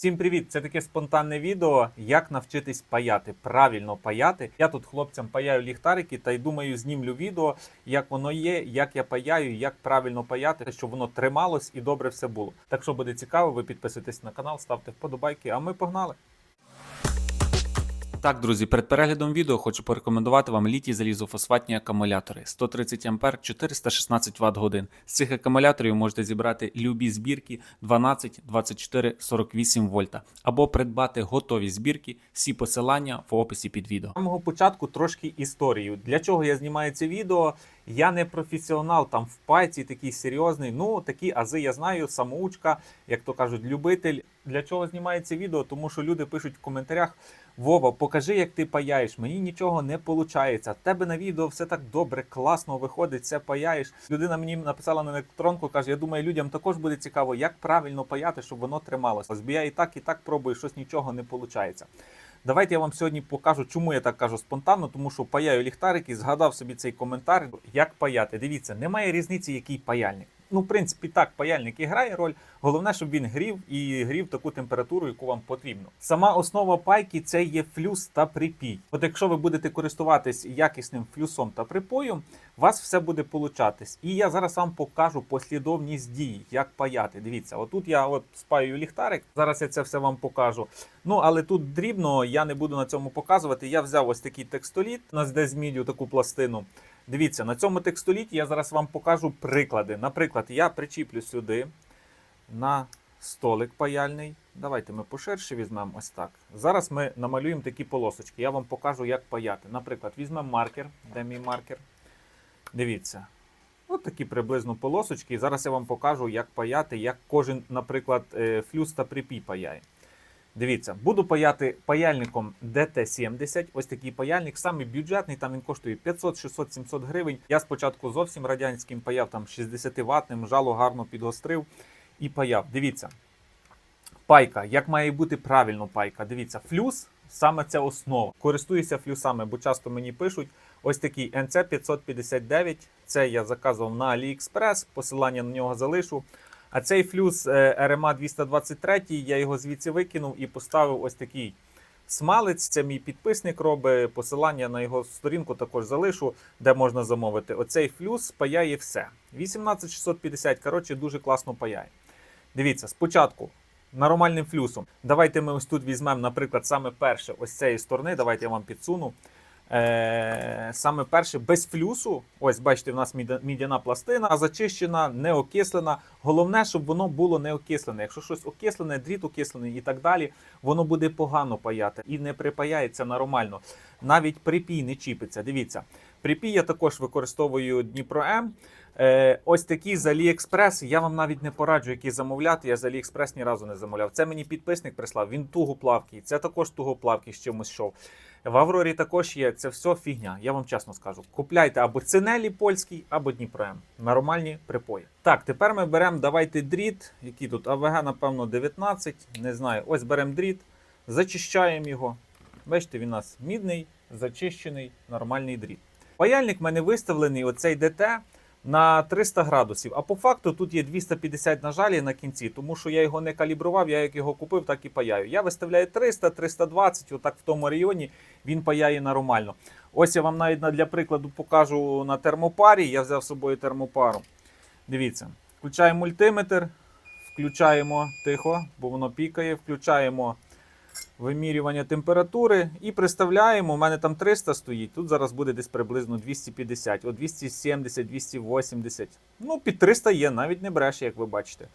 Всім привіт! Це таке спонтанне відео, як навчитись паяти, правильно паяти. Я тут хлопцям паяю ліхтарики та й думаю, знімлю відео, як воно є, як я паяю, як правильно паяти, щоб воно трималось і добре все було. Так що буде цікаво, ви підписуйтесь на канал, ставте вподобайки, а ми погнали. Так, друзі, перед переглядом відео хочу порекомендувати вам літій залізофосфатні акумулятори 130 А 416 Вт годин. З цих акумуляторів можете зібрати любі збірки 12, 24, 48 вольта або придбати готові збірки. Всі посилання в описі під відео. З самого початку трошки історію. Для чого я знімаю це відео? Я не професіонал там в пайці такий серйозний. Ну такі ази я знаю, самоучка, як то кажуть, любитель. Для чого знімаю це відео? Тому що люди пишуть в коментарях. Вова, покажи, як ти паяєш. Мені нічого не виходить. Тебе на відео все так добре, класно виходить, все паяєш. Людина мені написала на електронку, каже: я думаю, людям також буде цікаво, як правильно паяти, щоб воно трималося. Бо я і так, і так пробую, щось нічого не виходить. Давайте я вам сьогодні покажу, чому я так кажу спонтанно, тому що паяю ліхтарики, згадав собі цей коментар, як паяти. Дивіться, немає різниці, який паяльник. Ну, в принципі, так, паяльник і грає роль. Головне, щоб він грів і грів таку температуру, яку вам потрібно. Сама основа пайки це є флюс та припій. От якщо ви будете користуватись якісним флюсом та припоєм, у вас все буде получатись. І я зараз вам покажу послідовність дій, як паяти. Дивіться, отут я от спаю ліхтарик. Зараз я це все вам покажу. Ну але тут дрібно, я не буду на цьому показувати. Я взяв ось такий текстоліт, у нас з таку пластину. Дивіться, на цьому текстоліті я зараз вам покажу приклади. Наприклад, я причіплю сюди на столик паяльний. Давайте ми поширше візьмемо ось так. Зараз ми намалюємо такі полосочки. Я вам покажу, як паяти. Наприклад, візьмемо маркер. Де мій маркер? Дивіться. Ось такі приблизно полосочки. І зараз я вам покажу, як паяти, як кожен, наприклад, е, флюс та припій паяє. Дивіться, буду паяти паяльником DT70. Ось такий паяльник, самий бюджетний, там він коштує 500, 600, 700 гривень. Я спочатку зовсім радянським паяв, там 60 ватним, жало гарно підгострив і паяв. Дивіться. Пайка, як має бути правильно пайка? Дивіться, флюс саме це основа. Користуюся флюсами, бо часто мені пишуть ось такий NC 559. Це я заказував на AliExpress, посилання на нього залишу. А цей флюс е, RMA 223, я його звідси викинув і поставив ось такий смалець. Це мій підписник робить. Посилання на його сторінку також залишу, де можна замовити. Оцей флюс паяє все. 18650, коротше, дуже класно паяє. Дивіться, спочатку нормальним флюсом. Давайте ми ось тут візьмемо, наприклад, саме перше, ось цієї сторони. Давайте я вам підсуну. Е, саме перше без флюсу. Ось, бачите, в нас мідяна пластина, зачищена, не окислена. Головне, щоб воно було не окислене. Якщо щось окислене, дріт окислений і так далі, воно буде погано паяти і не припаяється нормально. Навіть припій не чіпиться. Дивіться, припій я також використовую Дніпро М. Е, ось такі з AliExpress. Я вам навіть не пораджу, які замовляти. Я з AliExpress ні разу не замовляв. Це мені підписник прислав. Він тугоплавкий. Це також тугоплавкий з чимось йшов. В Аврорі також є. Це все фігня. Я вам чесно скажу. Купляйте або цинелі польський, або Дніпром. Нормальні припої. Так, тепер ми беремо. Давайте дріт. Який тут АВГ, напевно, 19. Не знаю. Ось беремо дріт, зачищаємо його. Бачите, він у нас мідний, зачищений, нормальний дріт. Паяльник в мене виставлений, оцей ДТ на 300 градусів. А по факту тут є 250 на жалі на кінці, тому що я його не калібрував, я як його купив, так і паяю. Я виставляю 300, 320, отак в тому районі він паяє нормально. Ось я вам навіть для прикладу покажу на термопарі. Я взяв з собою термопару. Дивіться, включаємо мультиметр, включаємо тихо, бо воно пікає, включаємо вимірювання температури і приставляємо. У мене там 300 стоїть. Тут зараз буде десь приблизно 250, о 270, 280. Ну, під 300 є, навіть не бреше, як ви бачите.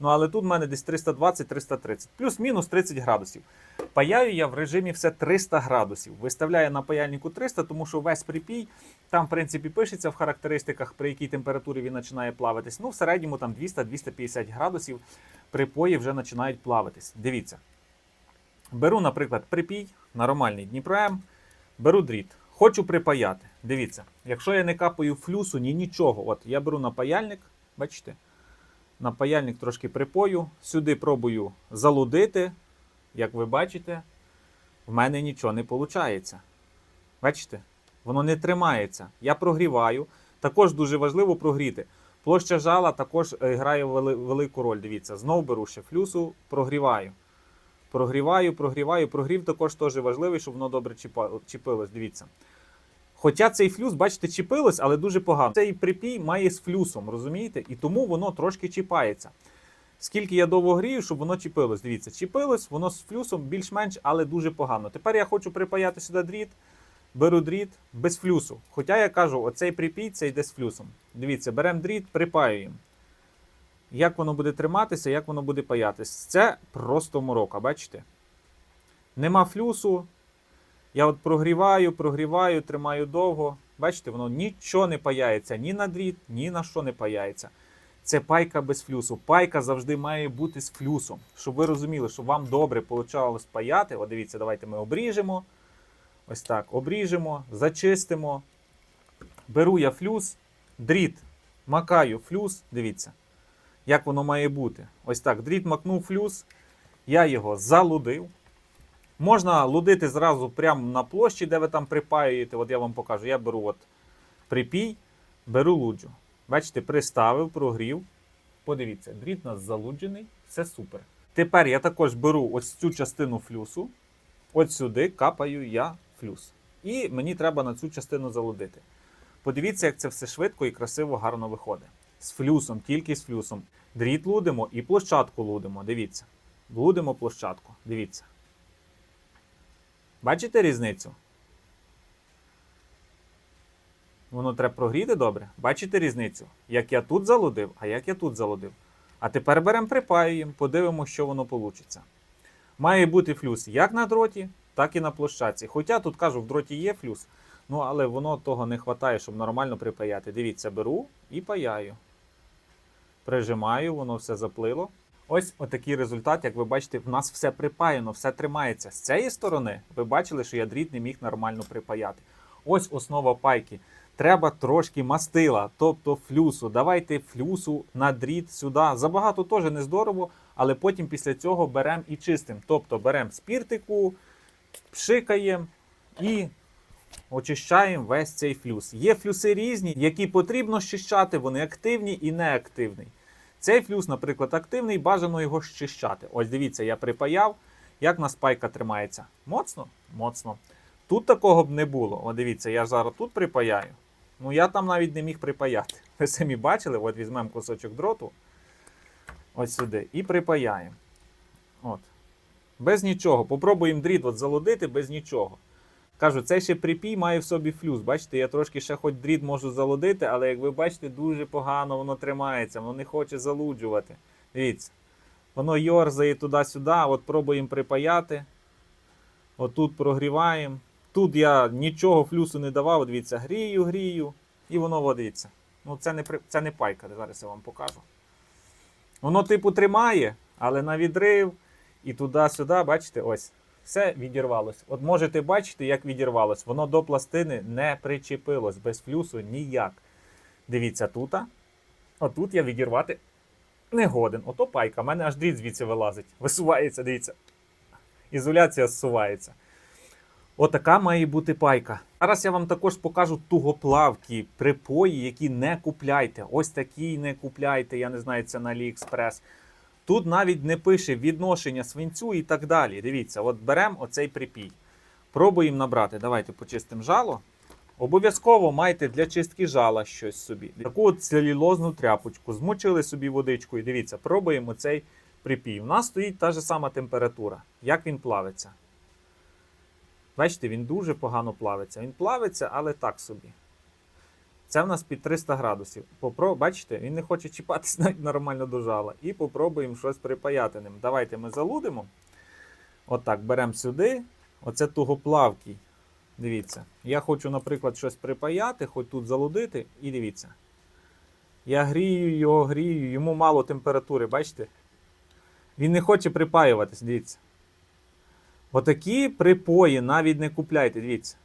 Ну, але тут в мене десь 320-330, плюс-мінус 30 градусів. Паяю я в режимі все 300 градусів. Виставляю на паяльнику 300, тому що весь припій там, в принципі, пишеться в характеристиках, при якій температурі він починає плаватись. Ну, в середньому там 200-250 градусів припої вже починають плаватись. Дивіться. Беру, наприклад, припій, нормальний Дніпро беру дріт. Хочу припаяти. Дивіться, якщо я не капаю флюсу, ні нічого. От я беру на паяльник, бачите? На паяльник трошки припою, сюди пробую залудити. Як ви бачите, в мене нічого не виходить. Бачите? Воно не тримається. Я прогріваю. Також дуже важливо прогріти. Площа жала також е, грає велику роль. Дивіться, знову беру ще флюсу, прогріваю. Прогріваю, прогріваю. Прогрів також теж важливий, щоб воно добре чіпилось. Дивіться. Хоча цей флюс, бачите, чіпилось, але дуже погано. Цей припій має з флюсом, розумієте? І тому воно трошки чіпається. Скільки я довго грію, щоб воно чіпилось. Дивіться, чіпилось, воно з флюсом більш-менш, але дуже погано. Тепер я хочу припаяти сюди дріт. Беру дріт без флюсу. Хоча я кажу, оцей припій це йде з флюсом. Дивіться, беремо дріт, припаюємо. Як воно буде триматися, як воно буде паятись. Це просто морока, бачите? Нема флюсу. Я от прогріваю, прогріваю, тримаю довго. Бачите, воно нічого не паяється, ні на дріт, ні на що не паяється. Це пайка без флюсу. Пайка завжди має бути з флюсом. Щоб ви розуміли, щоб вам добре получалось паяти. От дивіться, давайте ми обріжемо. Ось так, обріжемо, зачистимо. Беру я флюс, дріт, макаю флюс. Дивіться, як воно має бути. Ось так, дріт макнув флюс, я його залудив. Можна лудити зразу прямо на площі, де ви там припаюєте. От я вам покажу. Я беру от припій, беру луджу. Бачите, приставив, прогрів. Подивіться, дріт у нас залуджений, все супер. Тепер я також беру ось цю частину флюсу, от сюди капаю я флюс. І мені треба на цю частину залудити. Подивіться, як це все швидко і красиво, гарно виходить. З флюсом, тільки з флюсом. Дріт лудимо і площадку лудимо. Дивіться. Лудимо площадку. Дивіться. Бачите різницю? Воно треба прогріти добре. Бачите різницю? Як я тут залудив, а як я тут залудив. А тепер беремо припаюємо, подивимося, що воно вийде. Має бути флюс як на дроті, так і на площадці. Хоча тут кажу, в дроті є флюс, ну але воно того не вистачає, щоб нормально припаяти. Дивіться, беру і паяю. Прижимаю, воно все заплило. Ось отакий результат, як ви бачите, в нас все припаяно, все тримається. З цієї сторони ви бачили, що я дріт не міг нормально припаяти. Ось основа пайки. Треба трошки мастила, тобто флюсу. Давайте флюсу на дріт сюди. Забагато теж не здорово, але потім після цього беремо і чистимо. Тобто беремо спіртику, пшикаємо і очищаємо весь цей флюс. Є флюси різні, які потрібно щищати, вони активні і неактивні. Цей флюс, наприклад, активний, бажано його щищати. Ось дивіться, я припаяв, як на спайка тримається. Моцно? Моцно. Тут такого б не було. От дивіться, я зараз тут припаяю. Ну я там навіть не міг припаяти. Ви самі бачили, от візьмемо кусочок дроту. Ось сюди. І припаяємо. От. Без нічого. Попробуємо дріт от залудити без нічого. Кажу, цей ще припій має в собі флюс. Бачите, я трошки ще хоч дріт можу залудити, але як ви бачите, дуже погано воно тримається, воно не хоче залуджувати. Дивіться. Воно йорзає туди-сюди, от пробуємо припаяти. Отут прогріваємо. Тут я нічого флюсу не давав, дивіться, грію, грію, і воно водиться. Ну, це не, це не пайка, зараз я вам покажу. Воно, типу, тримає, але на відрив і туди-сюди, бачите, ось, все відірвалось. От можете бачити, як відірвалось. Воно до пластини не причепилось, без флюсу ніяк. Дивіться тут. Отут я відірвати не годен. Ото пайка. У мене аж дріт звідси вилазить. Висувається, дивіться. Ізоляція зсувається. Отака має бути пайка. Зараз я вам також покажу тугоплавкі припої, які не купляйте. Ось такі не купляйте, я не знаю, це на AliExpress. Тут навіть не пише відношення свинцю і так далі. Дивіться, от беремо оцей припій. Пробуємо набрати. Давайте почистимо жало. Обов'язково майте для чистки жала щось собі. Таку от целюлозну тряпочку. Змочили собі водичкою. Дивіться, пробуємо цей припій. У нас стоїть та ж сама температура. Як він плавиться? Бачите, він дуже погано плавиться. Він плавиться, але так собі. Це в нас під 300 градусів. Попро... Бачите, він не хоче чіпатись навіть нормально до жала. І попробуємо щось припаяти ним. Давайте ми залудимо. Отак, беремо сюди. Оце тугоплавкий. Дивіться. Я хочу, наприклад, щось припаяти, хоч тут залудити, і дивіться. Я грію його, грію, йому мало температури, бачите? Він не хоче припаюватись, дивіться. Отакі припої навіть не купляйте, дивіться.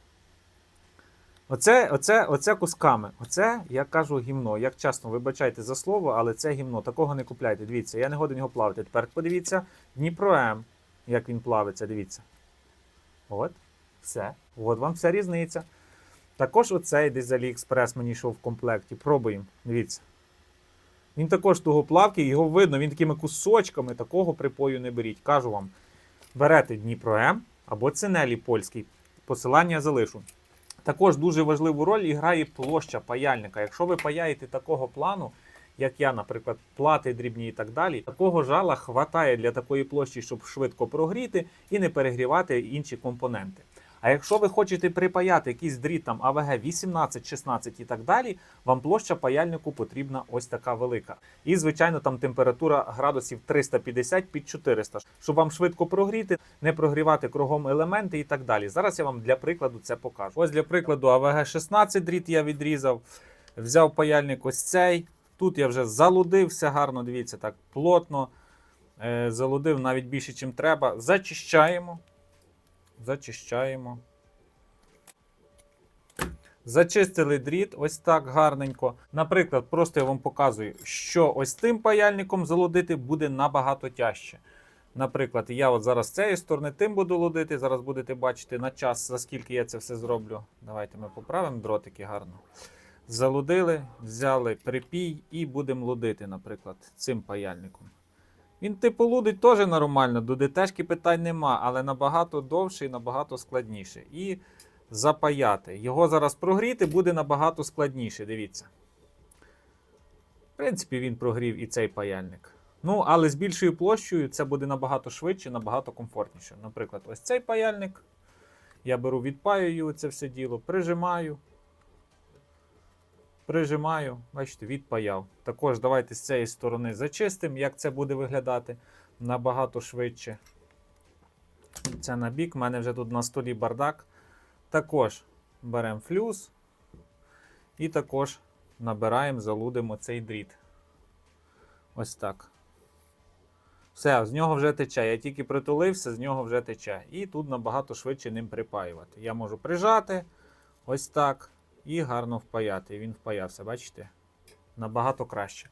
Оце, оце, оце кусками. Оце, я кажу, гімно. Як чесно, вибачайте за слово, але це гімно. Такого не купляйте. Дивіться, я не годен його плавати. Тепер подивіться Дніпро М, як він плавиться, дивіться. От, все. От вам вся різниця. Також оцей десь з AliExpress мені йшов в комплекті. Пробуємо. Дивіться. Він також тугоплавкий, його видно, він такими кусочками такого припою не беріть. Кажу вам. берете Дніпро М або Цинелі польський. Посилання залишу. Також дуже важливу роль грає площа паяльника. Якщо ви паяєте такого плану, як я, наприклад, плати дрібні і так далі, такого жала хватає для такої площі, щоб швидко прогріти і не перегрівати інші компоненти. А якщо ви хочете припаяти якийсь дріт там АВГ 18, 16 і так далі, вам площа паяльнику потрібна ось така велика. І, звичайно, там температура градусів 350 під 400, щоб вам швидко прогріти, не прогрівати кругом елементи і так далі. Зараз я вам для прикладу це покажу. Ось для прикладу АВГ 16 дріт я відрізав, взяв паяльник ось цей. Тут я вже залудив все гарно, дивіться, так плотно. Е, залудив навіть більше, ніж треба. Зачищаємо. Зачищаємо. Зачистили дріт ось так гарненько. Наприклад, просто я вам показую, що ось тим паяльником залудити буде набагато тяжче. Наприклад, я от зараз з цієї сторони тим буду лудити. Зараз будете бачити на час, за скільки я це все зроблю. Давайте ми поправимо дротики гарно. Залудили, взяли припій і будемо лудити, наприклад, цим паяльником. Він типу лудить теж нормально, до ДТшки питань нема, але набагато довше і набагато складніше. І запаяти. Його зараз прогріти буде набагато складніше, дивіться. В принципі, він прогрів і цей паяльник. Ну, але з більшою площею це буде набагато швидше, набагато комфортніше. Наприклад, ось цей паяльник. Я беру, відпаюю це все діло, прижимаю. Прижимаю, бачите, відпаяв. Також давайте з цієї сторони зачистимо, як це буде виглядати набагато швидше. Це на бік. У мене вже тут на столі бардак. Також беремо флюс і також набираємо, залудимо цей дріт. Ось так. Все, з нього вже тече. Я тільки притулився, з нього вже тече. І тут набагато швидше ним припаювати. Я можу прижати ось так і гарно впаяти. Він впаявся, бачите? Набагато краще.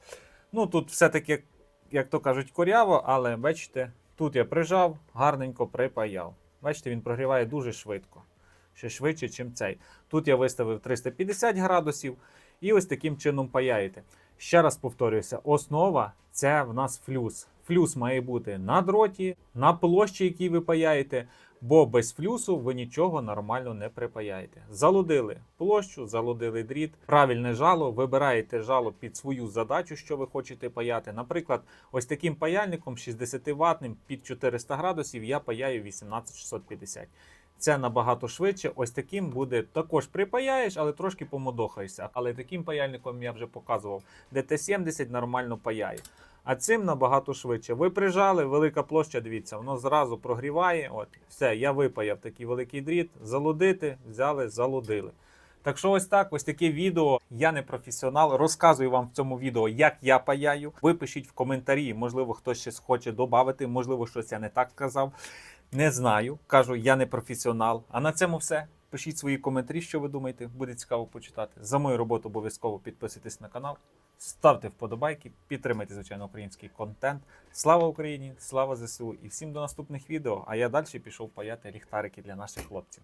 Ну, тут все-таки, як то кажуть, коряво, але бачите, тут я прижав, гарненько припаяв. Бачите, він прогріває дуже швидко. Ще швидше, ніж цей. Тут я виставив 350 градусів і ось таким чином паяєте. Ще раз повторююся: основа це в нас флюс. Флюс має бути на дроті, на площі, якій ви паяєте, бо без флюсу ви нічого нормально не припаяєте. Залудили площу, залудили дріт, правильне жало, вибираєте жало під свою задачу, що ви хочете паяти. Наприклад, ось таким паяльником 60 ватним під 400 градусів я паяю 18650. Це набагато швидше. Ось таким буде також припаяєш, але трошки помодохаєшся. Але таким паяльником я вже показував. ДТ-70 нормально паяє. А цим набагато швидше. Ви прижали, велика площа, дивіться, воно зразу прогріває. От, все, я випаяв такий великий дріт. Залудити, взяли, залудили. Так що ось так, ось таке відео. Я не професіонал. Розказую вам в цьому відео, як я паяю. Ви пишіть в коментарі, можливо, хтось щось хоче додати, можливо, щось я не так сказав. Не знаю. Кажу, я не професіонал. А на цьому все. Пишіть свої коментарі, що ви думаєте, буде цікаво почитати. За мою роботу обов'язково підписуйтесь на канал, ставте вподобайки, підтримайте, звичайно, український контент. Слава Україні! Слава ЗСУ! І всім до наступних відео. А я далі пішов паяти ліхтарики для наших хлопців.